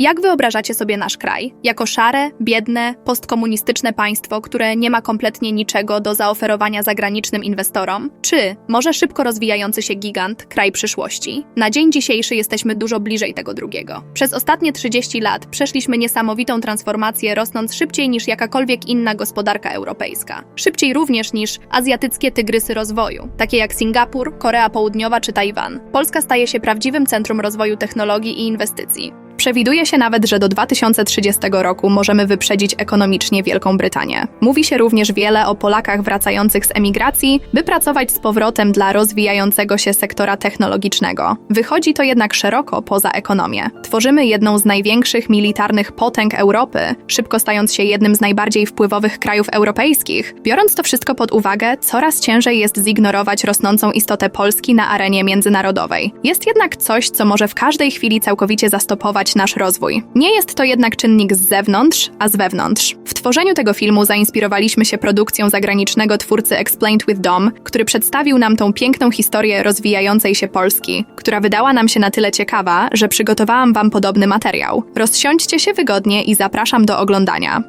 Jak wyobrażacie sobie nasz kraj? Jako szare, biedne, postkomunistyczne państwo, które nie ma kompletnie niczego do zaoferowania zagranicznym inwestorom? Czy może szybko rozwijający się gigant, kraj przyszłości? Na dzień dzisiejszy jesteśmy dużo bliżej tego drugiego. Przez ostatnie 30 lat przeszliśmy niesamowitą transformację, rosnąc szybciej niż jakakolwiek inna gospodarka europejska. Szybciej również niż azjatyckie tygrysy rozwoju, takie jak Singapur, Korea Południowa czy Tajwan. Polska staje się prawdziwym centrum rozwoju technologii i inwestycji. Przewiduje się nawet, że do 2030 roku możemy wyprzedzić ekonomicznie Wielką Brytanię. Mówi się również wiele o Polakach wracających z emigracji, by pracować z powrotem dla rozwijającego się sektora technologicznego. Wychodzi to jednak szeroko poza ekonomię. Tworzymy jedną z największych militarnych potęg Europy, szybko stając się jednym z najbardziej wpływowych krajów europejskich. Biorąc to wszystko pod uwagę, coraz ciężej jest zignorować rosnącą istotę Polski na arenie międzynarodowej. Jest jednak coś, co może w każdej chwili całkowicie zastopować nasz rozwój. Nie jest to jednak czynnik z zewnątrz, a z wewnątrz. W tworzeniu tego filmu zainspirowaliśmy się produkcją zagranicznego twórcy Explained with Dom, który przedstawił nam tą piękną historię rozwijającej się Polski, która wydała nam się na tyle ciekawa, że przygotowałam Wam podobny materiał. Rozsiądźcie się wygodnie i zapraszam do oglądania.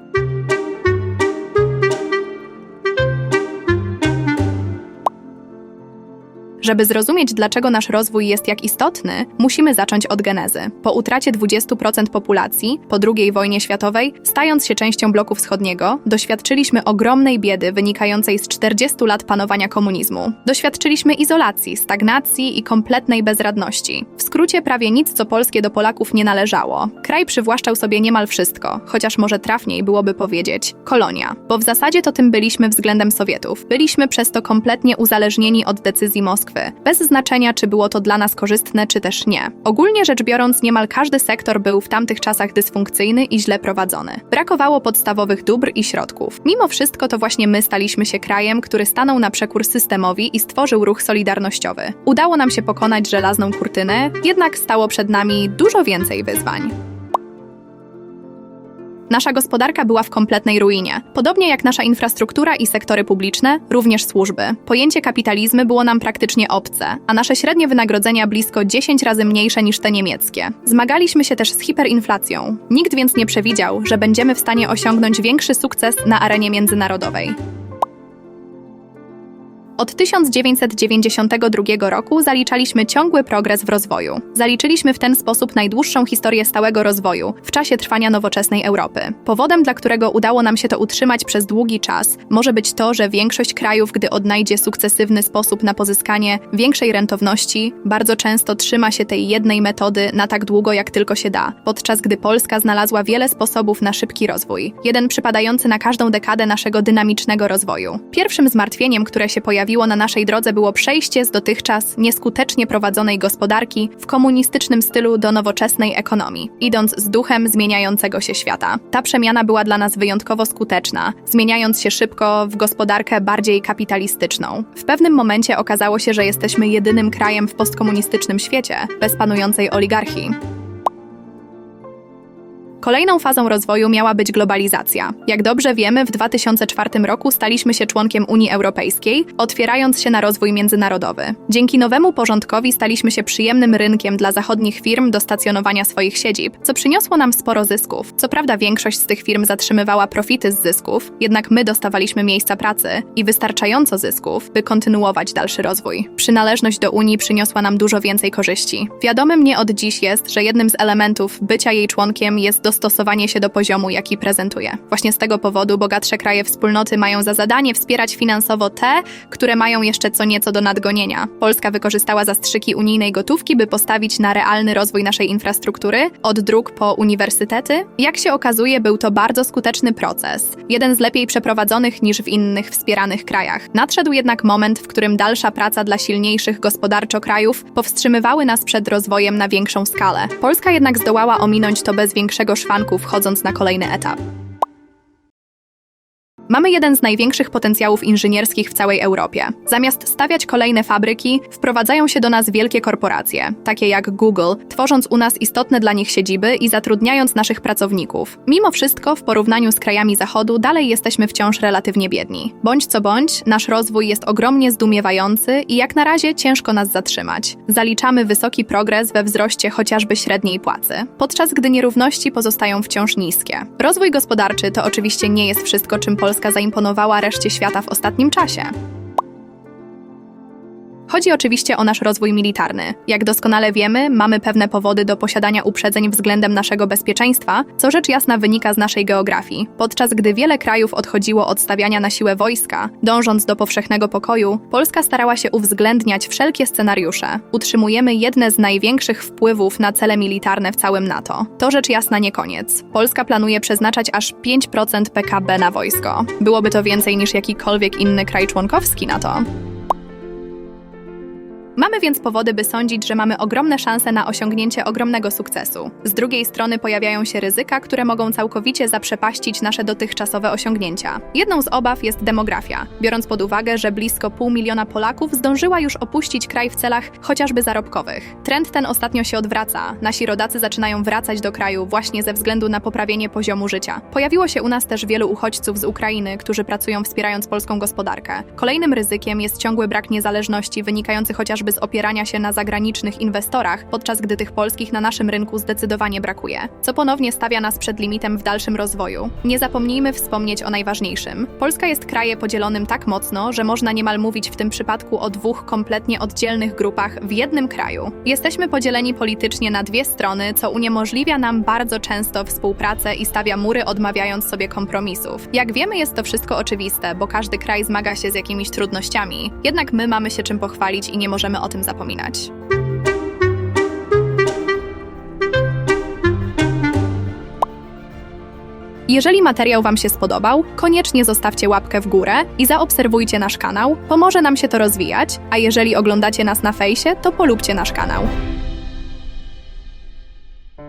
Żeby zrozumieć, dlaczego nasz rozwój jest jak istotny, musimy zacząć od genezy. Po utracie 20% populacji, po II wojnie światowej, stając się częścią bloku wschodniego, doświadczyliśmy ogromnej biedy wynikającej z 40 lat panowania komunizmu. Doświadczyliśmy izolacji, stagnacji i kompletnej bezradności. W skrócie prawie nic, co polskie do Polaków nie należało. Kraj przywłaszczał sobie niemal wszystko, chociaż może trafniej byłoby powiedzieć kolonia. Bo w zasadzie to tym byliśmy względem Sowietów. Byliśmy przez to kompletnie uzależnieni od decyzji Moskwy, bez znaczenia, czy było to dla nas korzystne, czy też nie. Ogólnie rzecz biorąc, niemal każdy sektor był w tamtych czasach dysfunkcyjny i źle prowadzony. Brakowało podstawowych dóbr i środków. Mimo wszystko to właśnie my staliśmy się krajem, który stanął na przekór systemowi i stworzył ruch solidarnościowy. Udało nam się pokonać żelazną kurtynę, jednak stało przed nami dużo więcej wyzwań. Nasza gospodarka była w kompletnej ruinie. Podobnie jak nasza infrastruktura i sektory publiczne, również służby. Pojęcie kapitalizmu było nam praktycznie obce, a nasze średnie wynagrodzenia blisko 10 razy mniejsze niż te niemieckie. Zmagaliśmy się też z hiperinflacją. Nikt więc nie przewidział, że będziemy w stanie osiągnąć większy sukces na arenie międzynarodowej. Od 1992 roku zaliczaliśmy ciągły progres w rozwoju. Zaliczyliśmy w ten sposób najdłuższą historię stałego rozwoju w czasie trwania nowoczesnej Europy. Powodem, dla którego udało nam się to utrzymać przez długi czas, może być to, że większość krajów, gdy odnajdzie sukcesywny sposób na pozyskanie większej rentowności, bardzo często trzyma się tej jednej metody na tak długo, jak tylko się da, podczas gdy Polska znalazła wiele sposobów na szybki rozwój. Jeden przypadający na każdą dekadę naszego dynamicznego rozwoju. Pierwszym zmartwieniem, które się pojawiło, pojawiło na naszej drodze było przejście z dotychczas nieskutecznie prowadzonej gospodarki w komunistycznym stylu do nowoczesnej ekonomii, idąc z duchem zmieniającego się świata. Ta przemiana była dla nas wyjątkowo skuteczna, zmieniając się szybko w gospodarkę bardziej kapitalistyczną. W pewnym momencie okazało się, że jesteśmy jedynym krajem w postkomunistycznym świecie bez panującej oligarchii. Kolejną fazą rozwoju miała być globalizacja. Jak dobrze wiemy, w 2004 roku staliśmy się członkiem Unii Europejskiej, otwierając się na rozwój międzynarodowy. Dzięki nowemu porządkowi staliśmy się przyjemnym rynkiem dla zachodnich firm do stacjonowania swoich siedzib, co przyniosło nam sporo zysków. Co prawda większość z tych firm zatrzymywała profity z zysków, jednak my dostawaliśmy miejsca pracy i wystarczająco zysków, by kontynuować dalszy rozwój. Przynależność do Unii przyniosła nam dużo więcej korzyści. Wiadomym nie od dziś jest, że jednym z elementów bycia jej członkiem jest dostosowanie się do poziomu, jaki prezentuje. Właśnie z tego powodu bogatsze kraje wspólnoty mają za zadanie wspierać finansowo te, które mają jeszcze co nieco do nadgonienia. Polska wykorzystała zastrzyki unijnej gotówki, by postawić na realny rozwój naszej infrastruktury, od dróg po uniwersytety. Jak się okazuje, był to bardzo skuteczny proces, jeden z lepiej przeprowadzonych niż w innych wspieranych krajach. Nadszedł jednak moment, w którym dalsza praca dla silniejszych gospodarczo krajów powstrzymywały nas przed rozwojem na większą skalę. Polska jednak zdołała ominąć to bez większego szwanku, wchodząc na kolejny etap. Mamy jeden z największych potencjałów inżynierskich w całej Europie. Zamiast stawiać kolejne fabryki, wprowadzają się do nas wielkie korporacje, takie jak Google, tworząc u nas istotne dla nich siedziby i zatrudniając naszych pracowników. Mimo wszystko, w porównaniu z krajami Zachodu, dalej jesteśmy wciąż relatywnie biedni. Bądź co bądź, nasz rozwój jest ogromnie zdumiewający i jak na razie ciężko nas zatrzymać. Zaliczamy wysoki progres we wzroście chociażby średniej płacy, podczas gdy nierówności pozostają wciąż niskie. Rozwój gospodarczy to oczywiście nie jest wszystko, czym Polska zaimponowała reszcie świata w ostatnim czasie. Chodzi oczywiście o nasz rozwój militarny. Jak doskonale wiemy, mamy pewne powody do posiadania uprzedzeń względem naszego bezpieczeństwa, co rzecz jasna wynika z naszej geografii. Podczas gdy wiele krajów odchodziło od stawiania na siłę wojska, dążąc do powszechnego pokoju, Polska starała się uwzględniać wszelkie scenariusze. Utrzymujemy jedne z największych wpływów na cele militarne w całym NATO. To rzecz jasna nie koniec. Polska planuje przeznaczać aż 5% PKB na wojsko. Byłoby to więcej niż jakikolwiek inny kraj członkowski NATO. Mamy więc powody, by sądzić, że mamy ogromne szanse na osiągnięcie ogromnego sukcesu. Z drugiej strony pojawiają się ryzyka, które mogą całkowicie zaprzepaścić nasze dotychczasowe osiągnięcia. Jedną z obaw jest demografia, biorąc pod uwagę, że blisko pół miliona Polaków zdążyła już opuścić kraj w celach chociażby zarobkowych. Trend ten ostatnio się odwraca. Nasi rodacy zaczynają wracać do kraju właśnie ze względu na poprawienie poziomu życia. Pojawiło się u nas też wielu uchodźców z Ukrainy, którzy pracują wspierając polską gospodarkę. Kolejnym ryzykiem jest ciągły brak niezależności wynikający chociażby z opierania się na zagranicznych inwestorach, podczas gdy tych polskich na naszym rynku zdecydowanie brakuje, co ponownie stawia nas przed limitem w dalszym rozwoju. Nie zapomnijmy wspomnieć o najważniejszym. Polska jest krajem podzielonym tak mocno, że można niemal mówić w tym przypadku o dwóch kompletnie oddzielnych grupach w jednym kraju. Jesteśmy podzieleni politycznie na dwie strony, co uniemożliwia nam bardzo często współpracę i stawia mury odmawiając sobie kompromisów. Jak wiemy, jest to wszystko oczywiste, bo każdy kraj zmaga się z jakimiś trudnościami. Jednak my mamy się czym pochwalić i nie możemy o tym zapominać. Jeżeli materiał Wam się spodobał, koniecznie zostawcie łapkę w górę i zaobserwujcie nasz kanał, pomoże nam się to rozwijać, a jeżeli oglądacie nas na fejsie, to polubcie nasz kanał.